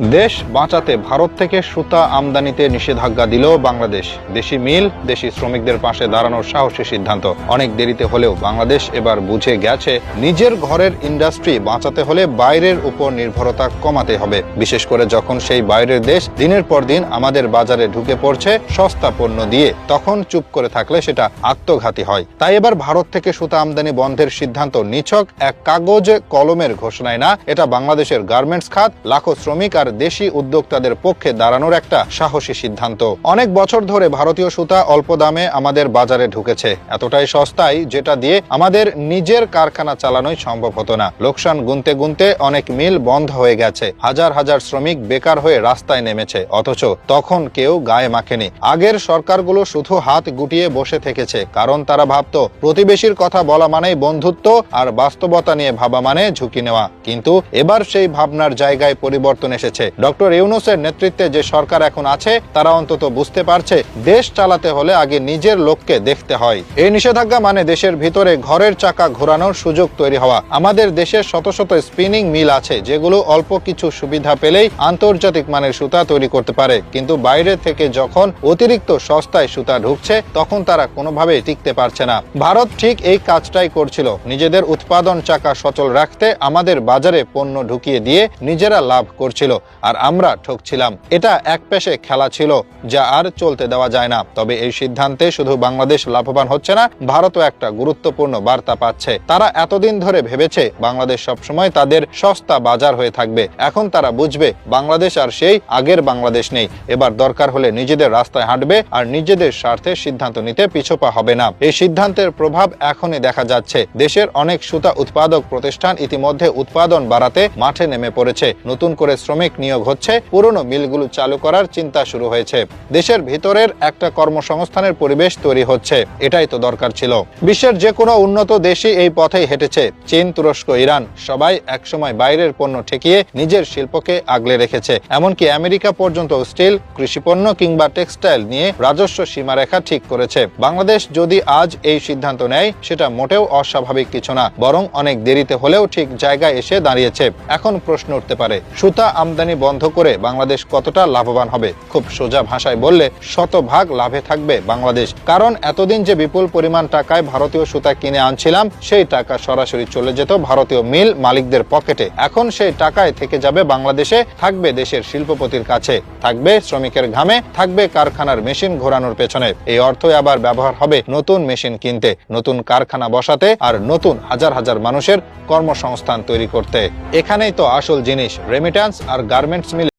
দেশ বাঁচাতে ভারত থেকে সুতা আমদানিতে নিষেধাজ্ঞা দিল বাংলাদেশ। দেশি মিল, দেশি শ্রমিকদের পাশে দাঁড়ানোর সাহসী সিদ্ধান্ত। অনেক দেরিতে হলেও বাংলাদেশ এবার বুঝে গেছে, নিজের ঘরের ইন্ডাস্ট্রি বাঁচাতে হলে বাইরের উপর নির্ভরতা কমাতে হবে। বিশেষ করে যখন সেই বাইরের দেশ দিনের পর দিন আমাদের বাজারে ঢুকে পড়ছে সস্তা পণ্য দিয়ে, তখন চুপ করে থাকলে সেটা আত্মঘাতী হয়। তাই এবার ভারত থেকে সুতা আমদানি বন্ধের সিদ্ধান্ত নিছক। এক কাগজ কলমের ঘোষণায় না, এটা বাংলাদেশের গার্মেন্টস খাত, লাখো শ্রমিক আর দেশি উদ্যোক্তাদের পক্ষে দাঁড়ানোর একটা সাহসী সিদ্ধান্ত। অনেক বছর ধরে ভারতীয় সুতা অল্প দামে আমাদের বাজারে ঢুকেছে। এতটাই সস্তায় যেটা দিয়ে আমাদের নিজের কারখানা চালানোই সম্ভব হতো না। লোকসান গুনতে গুনতে অনেক মিল বন্ধ হয়ে গেছে। হাজার হাজার শ্রমিক বেকার হয়ে রাস্তায় নেমেছে। অথচ তখন কেউ গায়ে মাখেনি। আগের সরকারগুলো শুধু হাত গুটিয়ে বসে থেকেছে। কারণ তারা ভাবতো, প্রতিবেশীর কথা বলা মানেই বন্ধুত্ব আর বাস্তবতা নিয়ে ভাবা মানে ঝুঁকি নেওয়া। কিন্তু এবার সেই ভাবনার জায়গায় পরিবর্তন এসেছে। ডক্টর ইউনুসের নেতৃত্বে যে সরকার এখন আছে, তারা অন্তত বুঝতে পারছে, দেশ চালাতে হলে আগে নিজের লোককে দেখতে হয়। এই নিষেধাজ্ঞা মানে দেশের ভিতরে ঘরের চাকা ঘোরানোর সুযোগ তৈরি হওয়া। আমাদের দেশের শত শত স্পিনিং মিল আছে, যেগুলো অল্প কিছু সুবিধা পেলেই আন্তর্জাতিক মানের সুতা তৈরি করতে পারে। কিন্তু বাইরে থেকে যখন অতিরিক্ত সস্তায় সুতা ঢুকছে, তখন তারা কোনোভাবে টিকতে পারছে না। ভারত ঠিক এই কাজটাই করছিল। নিজেদের উৎপাদন চাকা সচল রাখতে আমাদের বাজারে পণ্য ঢুকিয়ে দিয়ে নিজেরা লাভ করছিল। আর আমরা ঠকছিলাম। এটা এক পেশে খেলা ছিল, যা আর চলতে দেওয়া যায় না। তবে এই সিদ্ধান্তে শুধু বাংলাদেশ লাভবান হচ্ছে না, ভারতও একটা গুরুত্বপূর্ণ বার্তা পাচ্ছে। তারা এতদিন ধরে ভেবেছে, বাংলাদেশ সবসময় তাদের সস্তা বাজার হয়ে থাকবে। এখন তারা বুঝবে, বাংলাদেশ আর সেই আগের বাংলাদেশ নেই। এবার দরকার হলে নিজেদের রাস্তায় হাঁটবে আর নিজেদের স্বার্থে সিদ্ধান্ত নিতে পিছোপা হবে না। এই সিদ্ধান্তের প্রভাব এখনই দেখা যাচ্ছে। দেশের অনেক সুতা উৎপাদক প্রতিষ্ঠান ইতিমধ্যে উৎপাদন বাড়াতে মাঠে নেমে পড়েছে। নতুন করে শ্রমিক নিয়োগ হচ্ছে, পুরনো মিলগুলো চালু করার চিন্তা শুরু হয়েছে। দেশের ভিতরের একটা কর্মসংস্থানের পরিবেশ তৈরি হচ্ছে, এটাই তো দরকার ছিল। বিশ্বের যে কোনো উন্নত দেশই এই পথেই হেঁটেছে, চীন, তুরস্ক, ইরান, সবাই একসময় বাইরের পণ্য ঠেকিয়ে নিজের শিল্পকে আগলে রেখেছে। এমনকি আমেরিকা পর্যন্ত স্টিল, কৃষিপণ্য কিংবা টেক্সটাইল নিয়ে রাজস্ব সীমারেখা ঠিক করেছে। বাংলাদেশ যদি আজ এই সিদ্ধান্ত নেয়, সেটা মোটেও অস্বাভাবিক কিছু না, বরং অনেক দেরিতে হলেও ঠিক জায়গায় এসে দাঁড়িয়েছে। এখন প্রশ্ন উঠতে পারে, সুতা আমদানি বন্ধ করে বাংলাদেশ কতটা লাভবান হবে খুব সোজা ভাষায় বললে শতভাগ লাভে থাকবে বাংলাদেশ। কারণ এতদিন যে বিপুল পরিমাণ টাকায় ভারতীয় সুতা কিনে আনছিলাম, সেই টাকা সরাসরি চলে যেত ভারতীয় মিল মালিকদের পকেটে। এখন সেই টাকায় থেকে যাবে বাংলাদেশে, থাকবে দেশের শিল্পপতির কাছে। থাকবে শ্রমিকের ঘামে, থাকবে কারখানার মেশিন ঘোরানোর পেছনে। এই অর্থই আবার ব্যবহার হবে নতুন মেশিন কিনতে, নতুন কারখানা বসাতে আর নতুন হাজার হাজার মানুষের কর্মসংস্থান তৈরি করতে। এখানেই তো আসল জিনিস রেমিট্যান্স আর গার্মেন্টস মিল